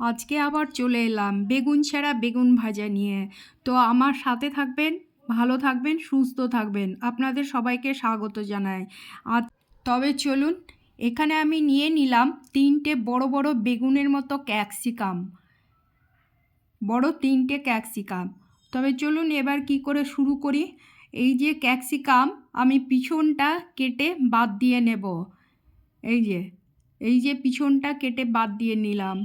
আজকে আবার চলে এলাম বেগুন ছাড়া বেগুন ভাজা নিয়ে। তো আমার সাথে থাকবেন, ভালো থাকবেন, সুস্থ থাকবেন। আপনাদের সবাইকে স্বাগত জানাই। আর তবে চলুন, এখানে আমি নিয়ে নিলাম তিনটে বড় বড় বেগুনের মতো ক্যাপসিকাম। বড় তিনটে ক্যাপসিকাম। তবে চলুন এবার কি করে শুরু করি? এই যে ক্যাপসিকাম, আমি পিছনটা কেটে বাদ দিয়ে নেব। এই যে এই যে পিছনটা কেটে বাদ দিয়ে নিলাম।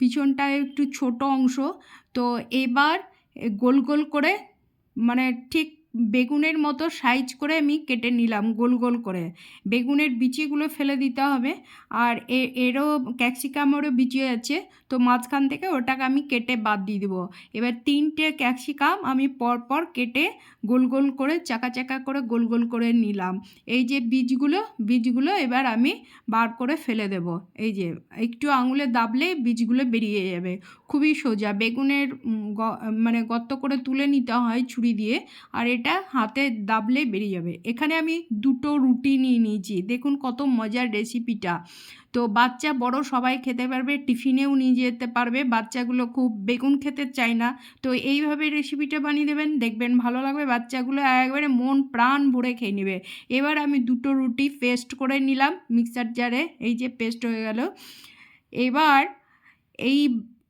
পিছনটা একটু ছোট অংশ। তো এবার গোল গোল করে মানে ঠিক বেগুনের মতো সাইজ করে আমি কেটে নিলাম গোল গোল করে। বেগুনের বিচিগুলো ফেলে দিতে হবে। আর এরও ক্যাপসিকামেরও বিচি আছে। তো মাঝখান থেকে ওটাকে আমি কেটে বাদ দিয়ে দেবো। এবার তিনটে ক্যাপসিকাম আমি পরপর কেটে গোল গোল করে, চাকা চাকা করে গোল গোল করে নিলাম। এই যে বীজগুলো বীজগুলো এবার আমি বার করে ফেলে দেব। এই যে, একটু আঙুলে দাবলে বীজগুলো বেরিয়ে যাবে। খুবই সোজা। বেগুনের মানে গর্ত করে তুলে নিতে হয় ছুরি দিয়ে। আর এটা হাতে দাবলে বেরিয়ে যাবে। এখানে আমি দুটো রুটি নিয়ে নিয়েছি। দেখুন কত মজার রেসিপিটা তো বাচ্চা বড়, সবাই খেতে পারবে, টিফিনেও নিয়ে যেতে পারবে। বাচ্চাগুলো খুব বেগুন খেতে চায় না। তো এইভাবে রেসিপিটা বানিয়ে দেবেন। দেখবেন ভালো লাগবে। বাচ্চাগুলো একবারে মন প্রাণ ভরে খেয়ে নেবে। এবার আমি দুটো রুটি পেস্ট করে নিলাম মিক্সার জারে এই যে পেস্ট হয়ে গেল। এবার এই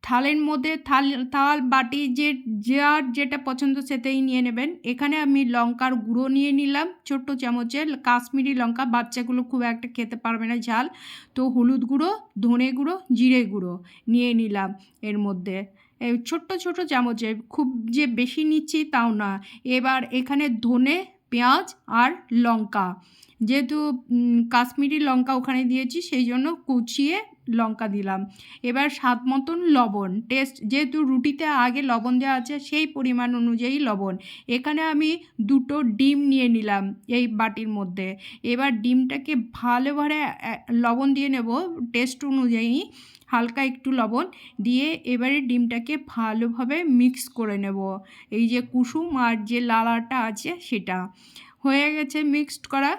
থালের মধ্যে থাল থাল, বাটি যে, যার যেটা পছন্দ সেটাই নিয়ে নেবেন। এখানে আমি লঙ্কার গুঁড়ো নিয়ে নিলাম, ছোট্ট চামচে। কাশ্মীরি লঙ্কা, বাচ্চাগুলো খুব একটা খেতে পারবে না ঝাল। তো হলুদ গুঁড়ো, ধনে গুঁড়ো, জিরে গুঁড়ো নিয়ে নিলাম এর মধ্যে। ছোট্ট ছোট চামচে, খুব যে বেশি নিচ্ছি তাও না। এবার এখানে ধনে, পেঁয়াজ আর লঙ্কা। যেহেতু কাশ্মীরি লঙ্কা ওখানে দিয়েছি, সেই জন্য কুচিয়ে লঙ্কা দিলাম। এবার স্বাদ মতন লবণ, টেস্ট, যেহেতু রুটিতে আগে লবণ দেওয়া আছে, সেই পরিমাণ অনুযায়ী লবণ। এখানে আমি দুটো ডিম নিয়ে নিলাম এই বাটির মধ্যে। এবার ডিমটাকে ভালোভাবে লবণ দিয়ে নেব, টেস্ট অনুযায়ী হালকা একটু লবণ দিয়ে এবারে ডিমটাকে ভালোভাবে মিক্স করে নেব। এই যে কুসুম আর যে লালাটা আছে সেটা। হয়ে গেছে মিক্সড করা।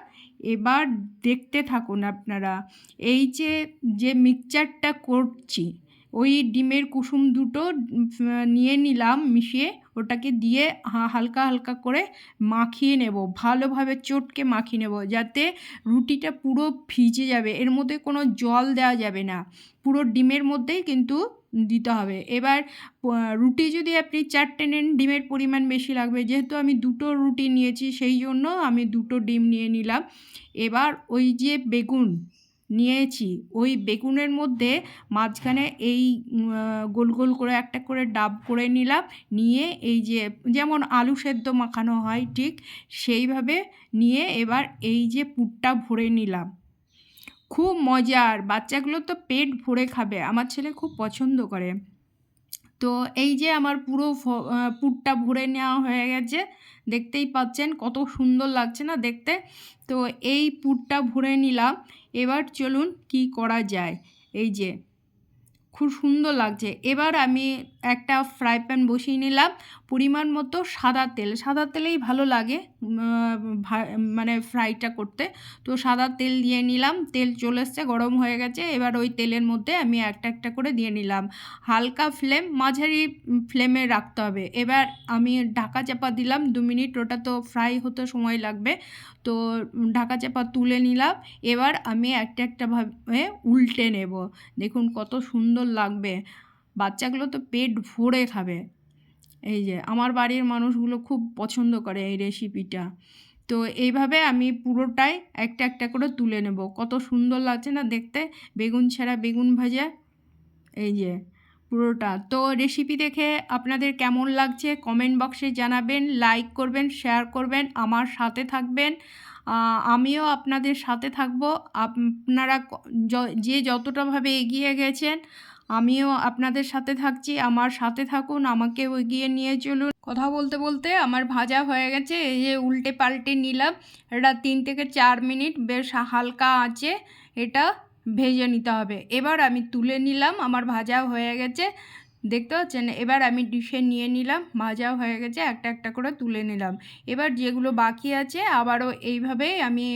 এবার দেখতে থাকুন আপনারা। এই যে যে মিক্সচারটা করছি ওই ডিমের কুসুম দুটো নিয়ে নিলাম মিশিয়ে, ওটাকে দিয়ে হালকা হালকা করে মাখিয়ে নেব। ভালোভাবে চটকে মাখিয়ে নেব যাতে রুটিটা পুরো ভিজে যাবে। এর মধ্যে কোনো জল দেওয়া যাবে না। পুরো ডিমের মধ্যেই কিন্তু দিতে হবে। এবার রুটি যদি আপনি চারটে নেন ডিমের পরিমাণ বেশি লাগবে। যেহেতু আমি দুটো রুটি নিয়েছি, সেই জন্য আমি দুটো ডিম নিয়ে নিলাম। এবার ওই যে বেগুন নিয়েছি। ওই বেগুনের মধ্যে মাঝখানে এই গোল গোল করে একটা করে ডাব করে নিলাম। নিয়ে এই যে, যেমন আলু সেদ্ধ মাখানো হয় ঠিক সেইভাবে নিয়ে এবার এই যে পুটটা ভরে নিলাম। খুব মজার। বাচ্চাগুলো তো পেট ভরে খাবে। আমার ছেলে খুব পছন্দ করে। তো এই যে আমার পুরো পুটটা ভরে নেওয়া হয়ে গেছে, দেখতেই পাচ্ছেন কত সুন্দর লাগছে না দেখতে? তো এই পুরটা ভরে নিলাম, এবার চলুন কি করা যায়। এই যে, খুব সুন্দর লাগছে। এবার আমি একটা ফ্রাই প্যান বসিয়ে নিলাম পরিমাণ মতো সাদা তেল। সাদা তেলেই ভালো লাগে মানে ফ্রাইটা করতে। তো সাদা তেল দিয়ে নিলাম, তেল চলে এসছে, গরম হয়ে গেছে। এবার ওই তেলের মধ্যে আমি একটা একটা করে দিয়ে নিলাম। হালকা ফ্লেম, মাঝারি ফ্লেমে রাখতে হবে। এবার আমি ঢাকা চাপা দিলাম দু মিনিট, ওটা তো ফ্রাই হতে সময় লাগবে। তো ঢাকা চাপা তুলে নিলাম। এবার আমি একটা একটা ভাবে উল্টে নেব। দেখুন কত সুন্দর লাগবে। বাচ্চাগুলো তো পেট ভরে খাবে। এই যে আমার বাড়ির মানুষগুলো খুব পছন্দ করে এই রেসিপিটা তো এইভাবে আমি পুরোটাই একটা একটা করে তুলে নেব। কত সুন্দর লাগছে না দেখতে? বেগুন ছাড়া বেগুন ভাজা। এই যে পুরোটা। তো রেসিপি দেখে আপনাদের কেমন লাগছে? কমেন্ট বক্সে জানাবেন লাইক করবেন শেয়ার করবেন, আমার সাথে থাকবেন। আমিও আপনাদের সাথে থাকব। আপনারা যে যতটাভাবে এগিয়ে গেছেন আমিও আপনাদের সাথে থাকছি আমার সাথে থাকুন আমাকে এগিয়ে নিয়ে চলুন। কথা বলতে বলতে আমার ভাজা হয়ে গেছে এই যে উল্টে পাল্টে নিলাম। এটা তিন থেকে চার মিনিট বেশ হালকা আঁচে এটা ভেজে নিতে হবে। এবার আমি তুলে নিলাম আমার ভাজা হয়ে গেছে দেখতে পাচ্ছেন? এবার আমি ডিশে নিয়ে নিলাম ভাজা হয়ে গেছে একটা একটা করে তুলে নিলাম। এবার যেগুলো বাকি আছে আবারও এইভাবেই আমি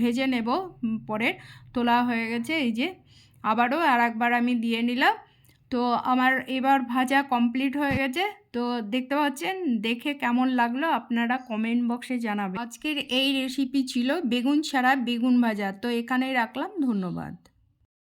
ভেজে নেব উম, পরে। তোলা হয়ে গেছে এই যে আবারও আর একবার আমি দিয়ে নিলাম। তো আমার এবার ভাজা কমপ্লিট হয়ে গেছে। তো দেখতে পাচ্ছেন, দেখে কেমন লাগল আপনারা কমেন্ট বক্সে জানাবেন। আজকের এই রেসিপি ছিল বেগুন ছাড়া বেগুন ভাজা। তো এখানেই রাখলাম, ধন্যবাদ।